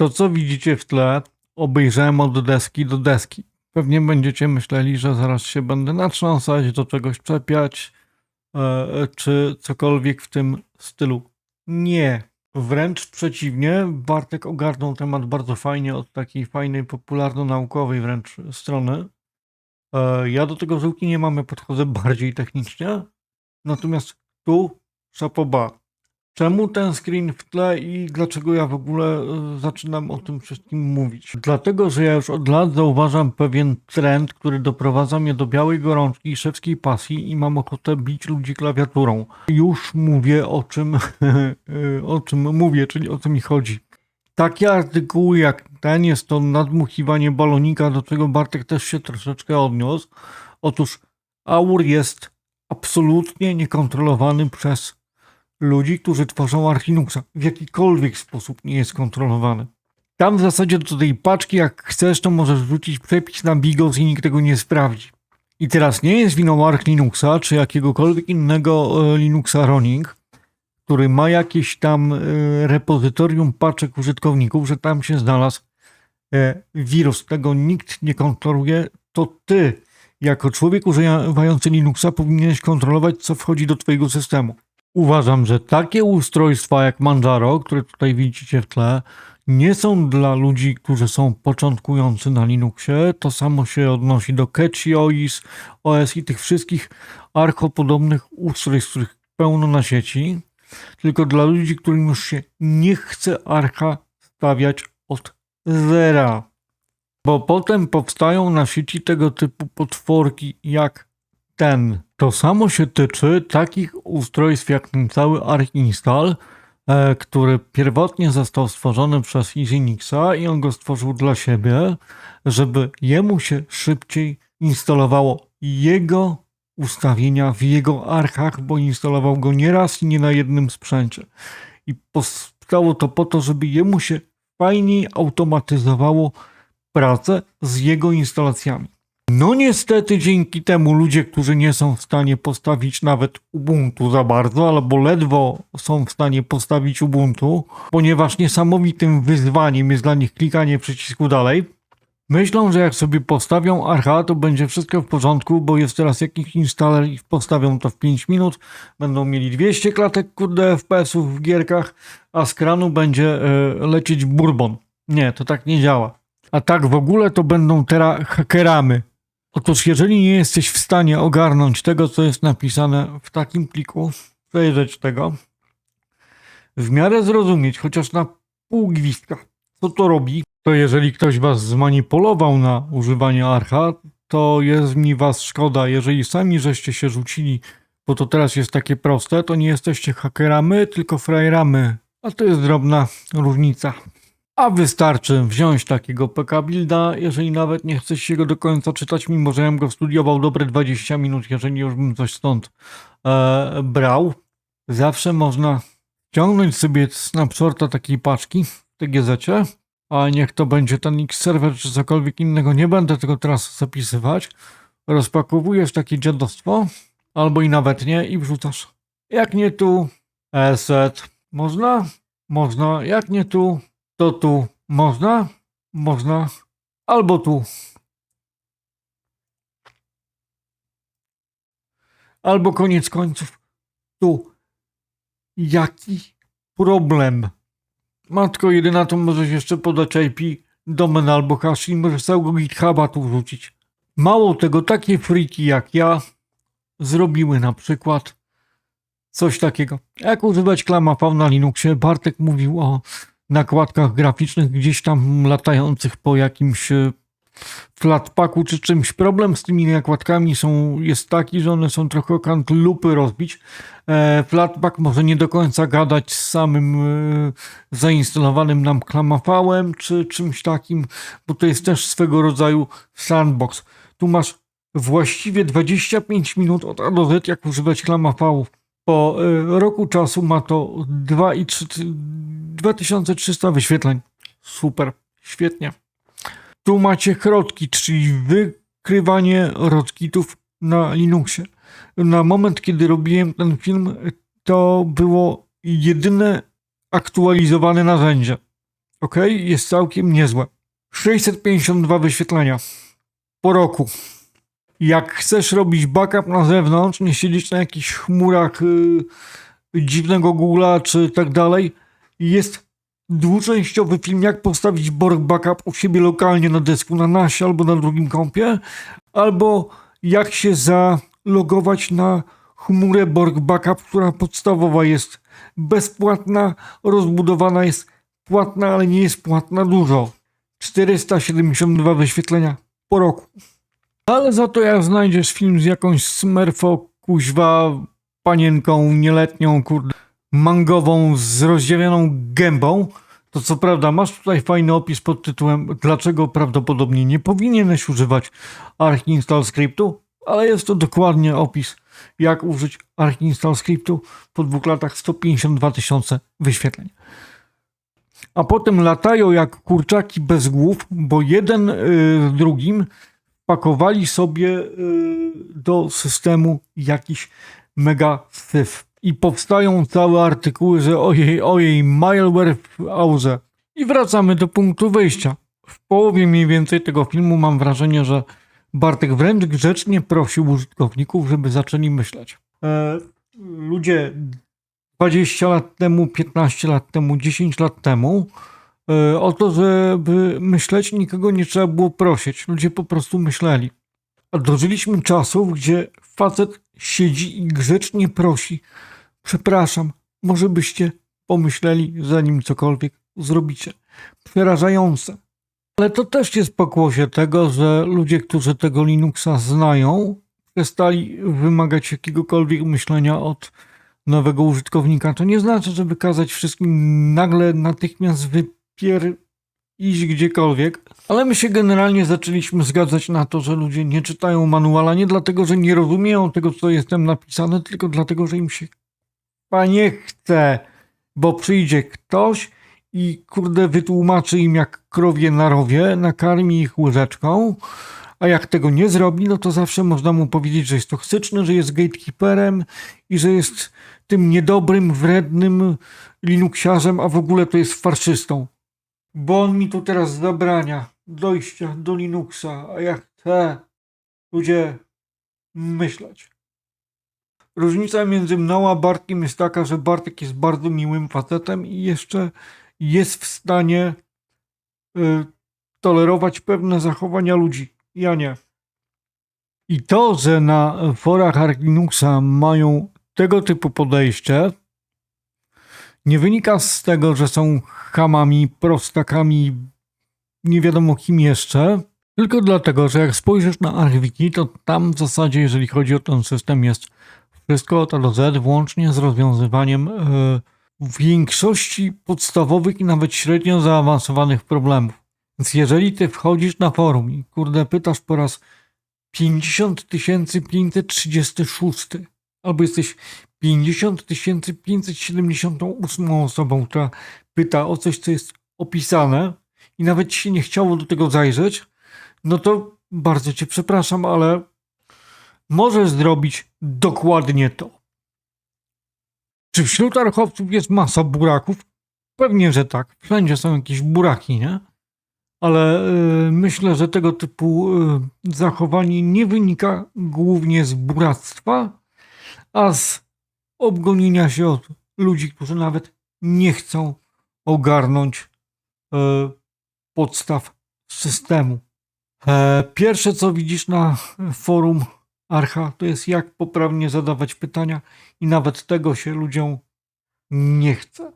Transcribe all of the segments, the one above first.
To, co widzicie w tle, obejrzałem od deski do deski. Pewnie będziecie myśleli, że zaraz się będę natrząsać, do czegoś czepiać, e, czy cokolwiek w tym stylu. Nie. Wręcz przeciwnie, Bartek ogarnął temat bardzo fajnie od takiej fajnej, popularno-naukowej wręcz strony. E, Ja do tego żółki nie mamy, podchodzę bardziej technicznie. Natomiast tu szapoba. Czemu ten screen w tle i dlaczego ja w ogóle e, zaczynam o tym wszystkim mówić? Dlatego, że ja już od lat zauważam pewien trend, który doprowadza mnie do białej gorączki i szewskiej pasji i mam ochotę bić ludzi klawiaturą. Już mówię o czym, o czym mówię, czyli o co mi chodzi. Takie artykuły jak ten jest to nadmuchiwanie balonika, do czego Bartek też się troszeczkę odniósł. Otóż aur jest absolutnie niekontrolowany przez ludzi, którzy tworzą Arch Linuxa. W jakikolwiek sposób nie jest kontrolowany. Tam w zasadzie do tej paczki, jak chcesz, to możesz wrzucić przepis na Bigos i nikt tego nie sprawdzi. I teraz nie jest winą Arch Linuxa, czy jakiegokolwiek innego e, Linuxa Running, który ma jakieś tam e, repozytorium paczek użytkowników, że tam się znalazł e, wirus. Tego nikt nie kontroluje. To ty, jako człowiek używający Linuxa, powinieneś kontrolować, co wchodzi do twojego systemu. Uważam, że takie ustrojstwa jak Manjaro, które tutaj widzicie w tle, nie są dla ludzi, którzy są początkujący na Linuxie. To samo się odnosi do Catchy OS, OS i tych wszystkich archopodobnych ustrojstw, których pełno na sieci. Tylko dla ludzi, którym już się nie chce archa stawiać od zera. Bo potem powstają na sieci tego typu potworki jak ten. To samo się tyczy takich ustrojstw jak ten cały Arch Install, e, który pierwotnie został stworzony przez EasyNixa i on go stworzył dla siebie, żeby jemu się szybciej instalowało jego ustawienia w jego arkach, bo instalował go nie raz i nie na jednym sprzęcie. I powstało to po to, żeby jemu się fajniej automatyzowało pracę z jego instalacjami. No niestety dzięki temu ludzie, którzy nie są w stanie postawić nawet Ubuntu za bardzo, albo ledwo są w stanie postawić Ubuntu, ponieważ niesamowitym wyzwaniem jest dla nich klikanie przycisku dalej, myślą, że jak sobie postawią Archa, to będzie wszystko w porządku, bo jest teraz jakiś installer i postawią to w 5 minut, będą mieli 200 klatek kurde FPS-ów w gierkach, a z kranu będzie e, lecieć bourbon. Nie, to tak nie działa. A tak w ogóle to będą teraz hakeramy. Otóż jeżeli nie jesteś w stanie ogarnąć tego, co jest napisane w takim pliku, przejrzeć tego, w miarę zrozumieć, chociaż na pół gwizdka, co to robi, to jeżeli ktoś was zmanipulował na używanie archa, to jest mi was szkoda. Jeżeli sami żeście się rzucili, bo to teraz jest takie proste, to nie jesteście hakerami, tylko frajeramy. A to jest drobna różnica. A wystarczy wziąć takiego PK Builda, jeżeli nawet nie chce się go do końca czytać, mimo że ja bym go studiował dobre 20 minut, jeżeli już bym coś stąd e, brał. Zawsze można ściągnąć sobie snapshota takiej paczki w TGZ, a niech to będzie ten X-Server czy cokolwiek innego, nie będę tego teraz zapisywać. Rozpakowujesz takie dziadostwo, albo i nawet nie i wrzucasz. Jak nie tu, ESET. Można? Można. Jak nie tu, to tu można? Można. Albo tu. Albo koniec końców tu. Jaki problem? Matko jedyna, to możesz jeszcze podać IP, domen albo hash i możesz całego GitHuba tu wrzucić. Mało tego, takie friki jak ja zrobiły na przykład coś takiego. Jak używać klamapał na Linuxie? Bartek mówił o nakładkach graficznych gdzieś tam latających po jakimś e, flatpaku czy czymś. Problem z tymi nakładkami są, jest taki, że one są trochę kant lupy rozbić. E, Flatpak może nie do końca gadać z samym e, zainstalowanym nam klamafałem czy czymś takim, bo to jest też swego rodzaju sandbox. Tu masz właściwie 25 minut od A do Z, jak używać klamafałów. Po e, roku czasu ma to 2,3 2300 wyświetleń. Super, świetnie. Tu macie chrotki, czyli wykrywanie rotkitów na Linuxie. Na moment, kiedy robiłem ten film, to było jedyne aktualizowane narzędzie. Ok, jest całkiem niezłe. 652 wyświetlenia po roku. Jak chcesz robić backup na zewnątrz, nie siedzieć na jakichś chmurach y, dziwnego Google'a czy tak dalej, jest dwuczęściowy film, jak postawić Borg Backup u siebie lokalnie na dysku na NASie albo na drugim kompie, albo jak się zalogować na chmurę Borg Backup, która podstawowa jest bezpłatna, rozbudowana jest płatna, ale nie jest płatna dużo. 472 wyświetlenia po roku. Ale za to jak znajdziesz film z jakąś smurfo, kuźwa, panienką nieletnią, kurde, mangową z rozdziawioną gębą, to co prawda masz tutaj fajny opis pod tytułem dlaczego prawdopodobnie nie powinieneś używać Archinstall Scriptu, ale jest to dokładnie opis jak użyć Archinstall Scriptu po dwóch latach 152 tysiące wyświetleń. A potem latają jak kurczaki bez głów, bo jeden y, z drugim pakowali sobie y, do systemu jakiś mega syf. I powstają całe artykuły, że ojej, ojej, malware w auze. I wracamy do punktu wyjścia. W połowie mniej więcej tego filmu mam wrażenie, że Bartek wręcz grzecznie prosił użytkowników, żeby zaczęli myśleć. E, ludzie 20 lat temu, 15 lat temu, 10 lat temu o to, żeby myśleć, nikogo nie trzeba było prosić. Ludzie po prostu myśleli. A dożyliśmy czasów, gdzie facet siedzi i grzecznie prosi: Przepraszam, może byście pomyśleli, zanim cokolwiek zrobicie. Przerażające. Ale to też jest pokłosie tego, że ludzie, którzy tego Linuxa znają, przestali wymagać jakiegokolwiek myślenia od nowego użytkownika. To nie znaczy, żeby kazać wszystkim nagle natychmiast wypier iść gdziekolwiek, ale my się generalnie zaczęliśmy zgadzać na to, że ludzie nie czytają manuala nie dlatego, że nie rozumieją tego, co jest tam napisane, tylko dlatego, że im się a nie chce, bo przyjdzie ktoś i kurde wytłumaczy im jak krowie na rowie, nakarmi ich łyżeczką, a jak tego nie zrobi, no to zawsze można mu powiedzieć, że jest toksyczny, że jest gatekeeperem i że jest tym niedobrym, wrednym Linuxiarzem, a w ogóle to jest farszystą. Bo on mi tu teraz zabrania dojścia do Linuxa, a ja chcę ludzie myśleć. Różnica między mną a Bartkiem jest taka, że Bartek jest bardzo miłym facetem i jeszcze jest w stanie y, tolerować pewne zachowania ludzi. Ja nie. I to, że na forach Arch Linuxa mają tego typu podejście, nie wynika z tego, że są chamami, prostakami, nie wiadomo kim jeszcze, tylko dlatego, że jak spojrzysz na ArchWiki, to tam w zasadzie, jeżeli chodzi o ten system, jest wszystko od A do Z, włącznie z rozwiązywaniem e, większości podstawowych i nawet średnio zaawansowanych problemów. Więc jeżeli ty wchodzisz na forum i kurde pytasz po raz 50 536 albo jesteś 50 578 osobą, która pyta o coś, co jest opisane i nawet się nie chciało do tego zajrzeć, no to bardzo cię przepraszam, ale możesz zrobić dokładnie to. Czy wśród archowców jest masa buraków? Pewnie, że tak. Wszędzie są jakieś buraki, nie? Ale y, myślę, że tego typu y, zachowanie nie wynika głównie z buractwa, a z obgonienia się od ludzi, którzy nawet nie chcą ogarnąć y, podstaw systemu. E, pierwsze, co widzisz na forum Archa, to jest jak poprawnie zadawać pytania i nawet tego się ludziom nie chce.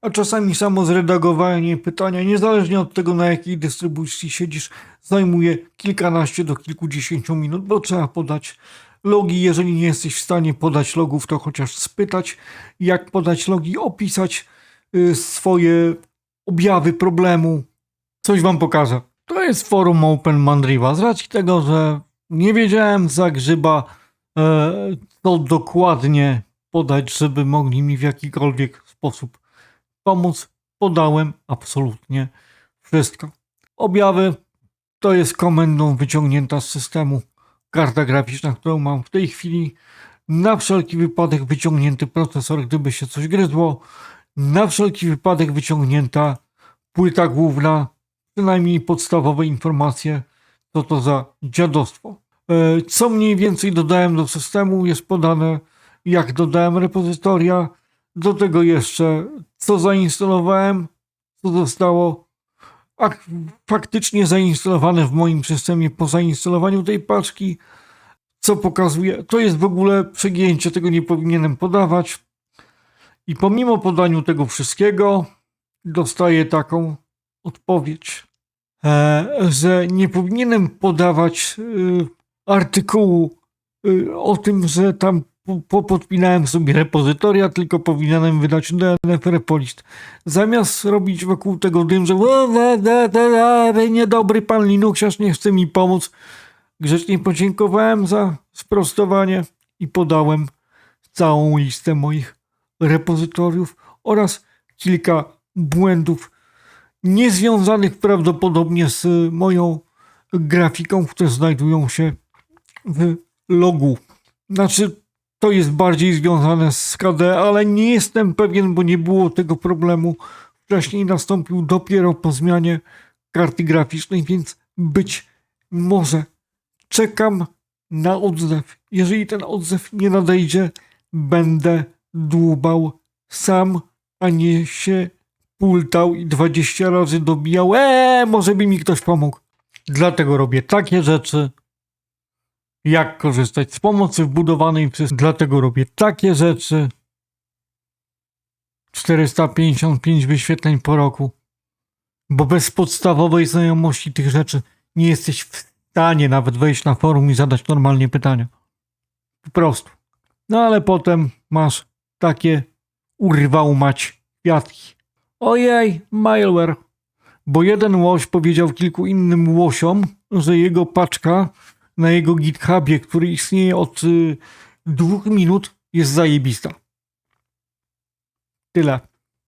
A czasami samo zredagowanie pytania, niezależnie od tego na jakiej dystrybucji siedzisz, zajmuje kilkanaście do kilkudziesięciu minut, bo trzeba podać logi. Jeżeli nie jesteś w stanie podać logów, to chociaż spytać, jak podać logi, opisać y, swoje objawy problemu. Coś wam pokażę. To jest forum Open Mandriva. Z racji tego, że nie wiedziałem za grzyba, e, co dokładnie podać, żeby mogli mi w jakikolwiek sposób pomóc, podałem absolutnie wszystko. Objawy to jest komendą wyciągnięta z systemu karta graficzna, którą mam w tej chwili. Na wszelki wypadek wyciągnięty procesor, gdyby się coś gryzło. Na wszelki wypadek wyciągnięta płyta główna, przynajmniej podstawowe informacje, co to za dziadostwo. E, Co mniej więcej dodałem do systemu, jest podane, jak dodałem repozytoria, do tego jeszcze co zainstalowałem, co zostało faktycznie zainstalowane w moim systemie po zainstalowaniu tej paczki, co pokazuje, to jest w ogóle przegięcie, tego nie powinienem podawać. I pomimo podaniu tego wszystkiego, dostaję taką odpowiedź, e, że nie powinienem podawać y, artykułu y, o tym, że tam po- popodpinałem sobie repozytoria, tylko powinienem wydać DNF repolist. Zamiast robić wokół tego dym, że "O, da, da, da, da, niedobry pan Linuxiarz nie chce mi pomóc, grzecznie podziękowałem za sprostowanie i podałem całą listę moich repozytoriów oraz kilka błędów niezwiązanych prawdopodobnie z moją grafiką, które znajdują się w logu. Znaczy, to jest bardziej związane z KD, ale nie jestem pewien, bo nie było tego problemu. Wcześniej nastąpił dopiero po zmianie karty graficznej, więc być może czekam na odzew. Jeżeli ten odzew nie nadejdzie, będę dłubał sam, a nie się pultał i 20 razy dobijał. Eee, może by mi ktoś pomógł. Dlatego robię takie rzeczy, jak korzystać z pomocy wbudowanej system. Dlatego robię takie rzeczy. 455 wyświetleń po roku. Bo bez podstawowej znajomości tych rzeczy nie jesteś w stanie nawet wejść na forum i zadać normalnie pytania. Po prostu. No ale potem masz takie urwał mać kwiatki. Ojej, malware. Bo jeden łoś powiedział kilku innym łosiom, że jego paczka na jego GitHubie, który istnieje od y, dwóch minut, jest zajebista. Tyle.